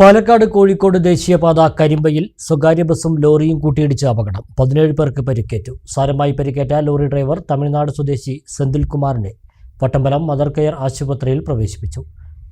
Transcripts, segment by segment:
പാലക്കാട് കോഴിക്കോട് ദേശീയപാത കരിമ്പയിൽ സ്വകാര്യ ബസ്സും ലോറിയും കൂട്ടിയിടിച്ച അപകടം. പതിനേഴ് പേർക്ക് പരിക്കേറ്റു. സാരമായി പരിക്കേറ്റ ലോറി ഡ്രൈവർ തമിഴ്നാട് സ്വദേശി സെന്തിൽകുമാറിനെ പട്ടമ്പലം മദർ കെയർ ആശുപത്രിയിൽ പ്രവേശിപ്പിച്ചു.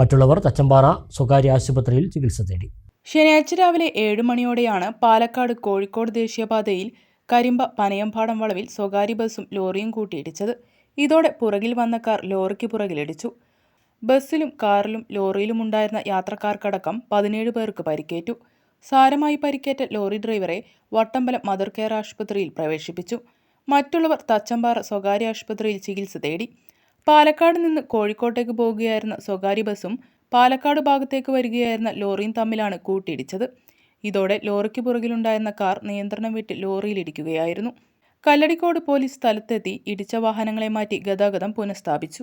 മറ്റുള്ളവർ തച്ചമ്പാറ സ്വകാര്യ ആശുപത്രിയിൽ ചികിത്സ തേടി. ശനിയാഴ്ച രാവിലെ ഏഴ് മണിയോടെയാണ് പാലക്കാട് കോഴിക്കോട് ദേശീയപാതയിൽ കരിമ്പ പനയമ്പാടം വളവിൽ സ്വകാര്യ ബസ്സും ലോറിയും കൂട്ടിയിടിച്ചത്. ഇതോടെ പുറകിൽ വന്ന കാർ ലോറിക്ക് പുറകിലിടിച്ചു ബസ്സിലും കാറിലും ലോറിയിലും ഉണ്ടായിരുന്ന യാത്രക്കാർക്കടക്കം പതിനേഴ് പേർക്ക് പരിക്കേറ്റു. സാരമായി പരിക്കേറ്റ ലോറി ഡ്രൈവറെ വട്ടമ്പലം മദർ കെയർ ആശുപത്രിയിൽ പ്രവേശിപ്പിച്ചു. മറ്റുള്ളവർ തച്ചമ്പാറ സ്വകാര്യ ആശുപത്രിയിൽ ചികിത്സ തേടി. പാലക്കാട് നിന്ന് കോഴിക്കോട്ടേക്ക് പോകുകയായിരുന്ന സ്വകാര്യ ബസ്സും പാലക്കാട് ഭാഗത്തേക്ക് വരികയായിരുന്ന ലോറിയും തമ്മിലാണ് കൂട്ടിയിടിച്ചത്. ഇതോടെ ലോറിക്ക് പുറകിലുണ്ടായിരുന്ന കാർ നിയന്ത്രണം വിട്ട് ലോറിയിലിടിക്കുകയായിരുന്നു. കല്ലടിക്കോട് പോലീസ് സ്ഥലത്തെത്തി ഇടിച്ച വാഹനങ്ങളെ മാറ്റി ഗതാഗതം പുനഃസ്ഥാപിച്ചു.